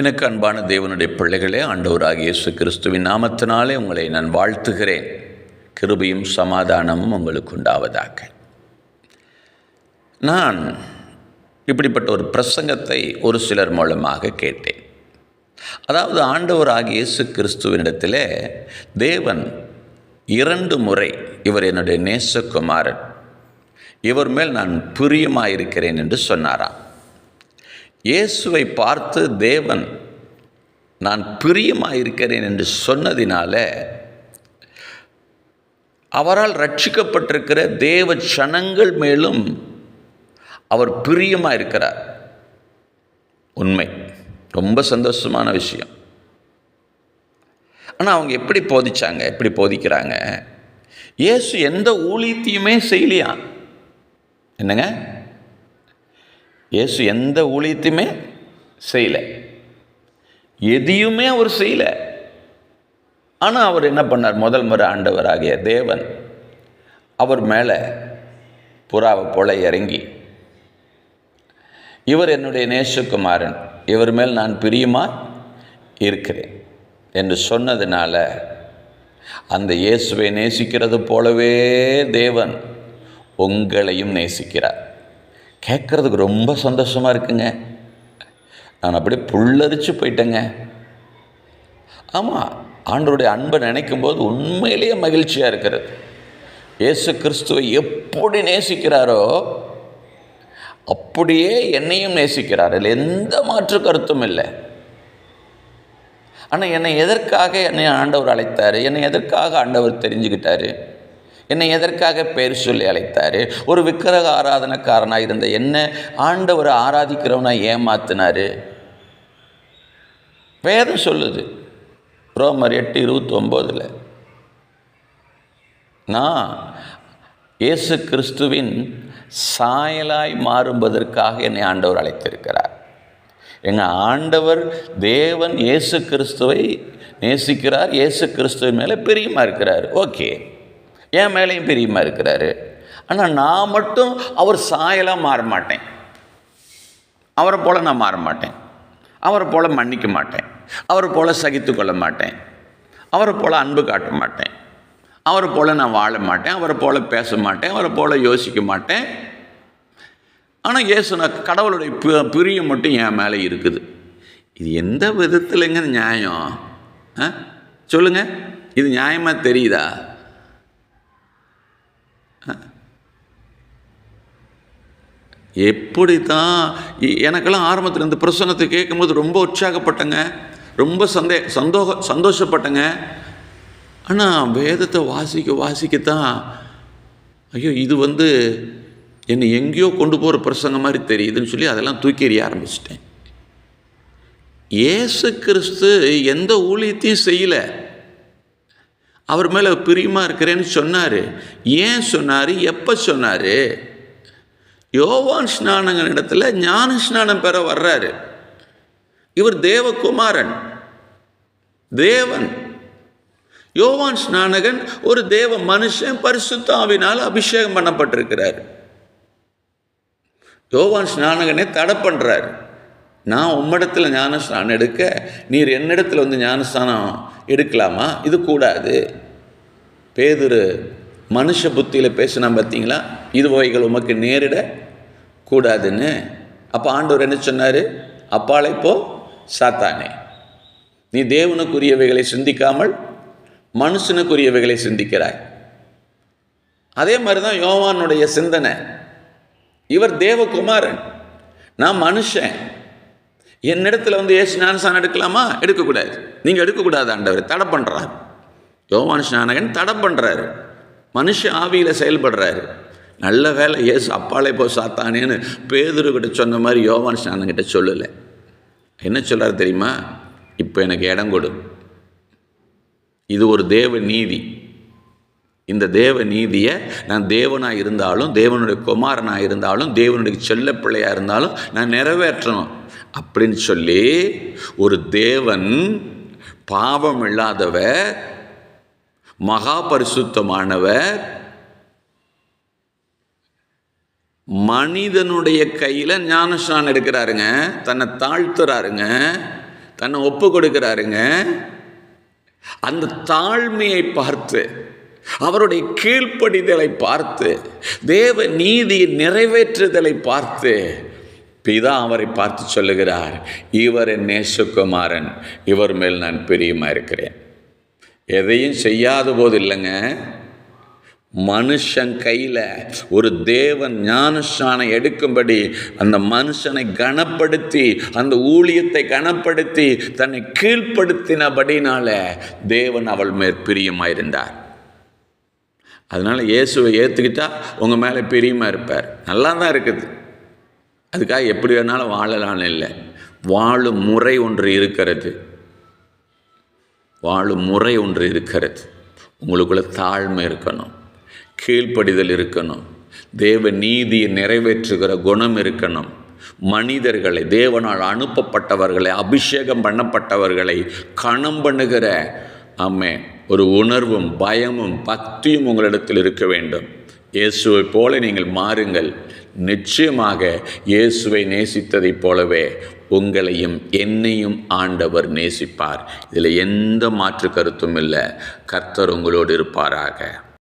எனக்கு அன்பான தேவனுடைய பிள்ளைகளே ஆண்டவராக இயேசு கிறிஸ்துவின் நாமத்தினாலே உங்களை நான் வாழ்த்துகிறேன். கிருபையும் சமாதானமும் உங்களுக்கு உண்டாவதாக. நான் இப்படிப்பட்ட ஒரு பிரசங்கத்தை ஒரு சிலர் மூலமாக கேட்டேன். அதாவது ஆண்டவராக இயேசு கிறிஸ்துவனிடத்திலே தேவன் இரண்டு முறை இவர் என்னுடைய நேசகுமாரன் இவர் மேல் நான் பிரியமாயிருக்கிறேன் என்று சொன்னாராம். இயேசுவை பார்த்து தேவன் நான் பிரியமாயிருக்கிறேன் என்று சொன்னதினால அவரால் ரட்சிக்கப்பட்டிருக்கிற தேவ சனங்கள் மேலும் அவர் பிரியமாக இருக்கிறார் உண்மை. ரொம்ப சந்தோஷமான விஷயம். ஆனால் அவங்க எப்படி போதிச்சாங்க? எப்படி போதிக்கிறாங்க? இயேசு எந்த ஊழியத்தையுமே செய்யலையாம் என்னங்க? இயேசு எந்த ஊழியத்தையுமே செய்யலை. எதையுமே அவர் செய்யலை. ஆனால் அவர் என்ன பண்ணார்? முதல் முறை ஆண்டவராகிய தேவன் அவர் மேலே புறாவை போல இறங்கி இவர் என்னுடைய நேசகுமாரன். இவர் மேல் நான் பிரியமாக இருக்கிறேன். என்று சொன்னதுனால அந்த இயேசுவை நேசிக்கிறது போலவே தேவன் உங்களையும் நேசிக்கிறார். கேட்குறதுக்கு ரொம்ப சந்தோஷமாக இருக்குங்க. நான் அப்படியே புல்லரிச்சு போயிட்டேங்க. ஆமாம் ஆண்டவருடைய அன்பை நினைக்கும் போது உண்மையிலேயே மகிழ்ச்சியாக இருக்கிறது. இயேசு கிறிஸ்துவை எப்படி நேசிக்கிறாரோ அப்படியே என்னையும் நேசிக்கிறார். இல்லை எந்த மாற்று கருத்தும் இல்லை. ஆனால் என்னை எதற்காக என்னை ஆண்டவர் அழைத்தார்? என்னை எதற்காக ஆண்டவர் தெரிஞ்சுக்கிட்டாரு? என்னை எதற்காக பேர் சொல்லி அழைத்தார்? ஒரு விக்கிரக ஆராதனைக்காரனாக இருந்த என்ன ஆண்டவரை ஆராதிக்கிறவனா ஏமாத்தினார்? வேதம் சொல்லுது. ரோமர் எட்டு இருபத்தி ஒம்போதில் நான் இயேசு கிறிஸ்துவின் சாயலாய் மாறும்பதற்காக என்னை ஆண்டவர் அழைத்திருக்கிறார். எங்கள் ஆண்டவர் தேவன் இயேசு கிறிஸ்துவை நேசிக்கிறார் இயேசு கிறிஸ்துவின் மேலே பிரியமாக இருக்கிறார். ஓகே. என் மேலேயும் பிரியமாக இருக்கிறாரு. ஆனால் நான் மட்டும் அவர் சாயலாக மாற மாட்டேன். அவரை போல் நான் மாற மாட்டேன். அவரை போல் மன்னிக்க மாட்டேன். அவரை போல் சகித்து கொள்ள மாட்டேன். அவரை போல் அன்பு காட்ட மாட்டேன். அவரை போல் நான் வாழ மாட்டேன். அவரை போல் பேச மாட்டேன். அவரை போல் யோசிக்க மாட்டேன். ஆனால் ஏசு நான் கடவுளுடைய பிரியம் மட்டும் என் மேலே இருக்குது. இது எந்த விதத்துலங்க நியாயம்? ஆ? சொல்லுங்கள் இது நியாயமாக தெரியுதா? எப்படி தான் எனக்கெல்லாம் ஆரம்பத்தில் இந்த பிரசங்கத்தை கேட்கும்போது ரொம்ப உற்சாகப்பட்டேங்க. ரொம்ப சந்தே சந்தோக சந்தோஷப்பட்டேங்க. ஆனால் வேதத்தை வாசிக்க வாசிக்கத்தான் ஐயோ இது வந்து என்னை எங்கேயோ கொண்டு போகிற பிரசங்கம் மாதிரி தெரியுதுன்னு சொல்லி அதெல்லாம் தூக்கி எறிய ஆரம்பிச்சிட்டேன். ஏசு கிறிஸ்து எந்த ஊழியத்தையும் செய்யலை. அவர் மேலே பிரியமாக இருக்கிறேன்னு சொன்னார். ஏன் சொன்னார்? எப்போ சொன்னார்? யோவான் ஸ்நானங்கிற இடத்துல ஞான ஸ்நானம் பெற வர்றாரு. இவர் தேவகுமாரன். தேவன். யோவான் ஸ்நானகன் ஒரு தேவ மனுஷன் பரிசுத்தாவினால் அபிஷேகம் பண்ணப்பட்டிருக்கிறார். யோவான் ஸ்நானகனை தடை பண்ணுறாரு நான் உம்மிடத்தில் ஞானஸ்நானம் எடுக்க நீர் என்னிடத்தில் வந்து ஞானஸ்தானம் எடுக்கலாமா? இது கூடாது. பேதுரு மனுஷ புத்தியில் பேசினா பார்த்தீங்களா இது வகைகள் உமக்கு நேரிட கூடாதுன்னு. அப்போ ஆண்டவர் என்ன சொன்னார்? அப்பாலை போ சாத்தானே. நீ தேவனுக்குரியவைகளை சிந்திக்காமல் மனுஷனுக்குரியவைகளை சிந்திக்கிறாய். அதே மாதிரி தான் யோவானுடைய சிந்தனை. இவர் தேவகுமாரன். நான் மனுஷன். என்னிடத்துல வந்து ஏசு ஞானசானம் எடுக்கலாமா? எடுக்கக்கூடாது. நீங்கள் எடுக்கக்கூடாது ஆண்டவர். தடை பண்ணுறார் யோவான் ஸ்நானகன் தடை பண்ணுறாரு மனுஷ ஆவியில் செயல்படுறாரு. நல்ல வேலை. ஏசு அப்பாலே போ சாத்தானேன்னு பேதுருக்கிட்ட சொன்ன மாதிரி யோவான் ஸ்நானங்கிட்ட சொல்லலை. என்ன சொல்கிறார் தெரியுமா? இப்போ எனக்கு இடம் கொடு. இது ஒரு தேவ நீதி. இந்த தேவ நீதியை நான் தேவனாக இருந்தாலும் தேவனுடைய குமாரனாக இருந்தாலும் தேவனுடைய செல்ல பிள்ளையாக இருந்தாலும் நான் நிறைவேற்றணும் அப்படின்னு சொல்லி ஒரு தேவன் பாவம் இல்லாதவர் மகா பரிசுத்தமானவர் மனிதனுடைய கையில் ஞானஸ்நானம் எடுக்கிறாருங்க தன்னை தாழ்த்துறாருங்க தன்னை ஒப்பு கொடுக்கிறாருங்க. அந்த தாழ்மையை பார்த்து அவருடைய கீழ்ப்படிதலை பார்த்து தேவ நீதியை நிறைவேற்றுதலை பார்த்து பிதா அவரை பார்த்து சொல்லுகிறார் இவர் என் நேசகுமாரன் இவர் மேல் நான் பிரியமாக இருக்கிறேன். எதையும் செய்யாத போது இல்லைங்க. மனுஷன் கையில் ஒரு தேவன் ஞானஸ்தானம் எடுக்கும்படி அந்த மனுஷனை கனப்படுத்தி அந்த ஊழியத்தை கனப்படுத்தி தன்னை கீழ்ப்படுத்தினபடினால தேவன் அவள் மேல் பிரியமாயிருந்தார். அதனால் இயேசுவை ஏற்றுக்கிட்டா உங்கள் மேலே பிரியமாக இருப்பார். நல்லா தான் இருக்குது. அதுக்காக எப்படி வேணாலும் வாழலாம்னு இல்லை. வாழும் முறை ஒன்று இருக்கிறது. வாழும் முறை ஒன்று இருக்கிறது. உங்களுக்குள்ள தாழ்மை இருக்கணும். கீழ்ப்படிதல் இருக்கணும். தேவ நீதியை நிறைவேற்றுகிற குணம் இருக்கணும். மனிதர்களை தேவனால் அனுப்பப்பட்டவர்களை அபிஷேகம் பண்ணப்பட்டவர்களை கணம் பண்ணுகிற அம்மே ஒரு உணர்வும் பயமும் பக்தியும் உங்களிடத்தில் இருக்க வேண்டும். இயேசுவை போல நீங்கள் மாறுங்கள். நிச்சயமாக இயேசுவை நேசித்ததைப் போலவே உங்களையும் என்னையும் ஆண்டவர் நேசிப்பார். இதில் எந்த மாற்று கருத்தும் இல்லை. கர்த்தர் உங்களோடு இருப்பாராக.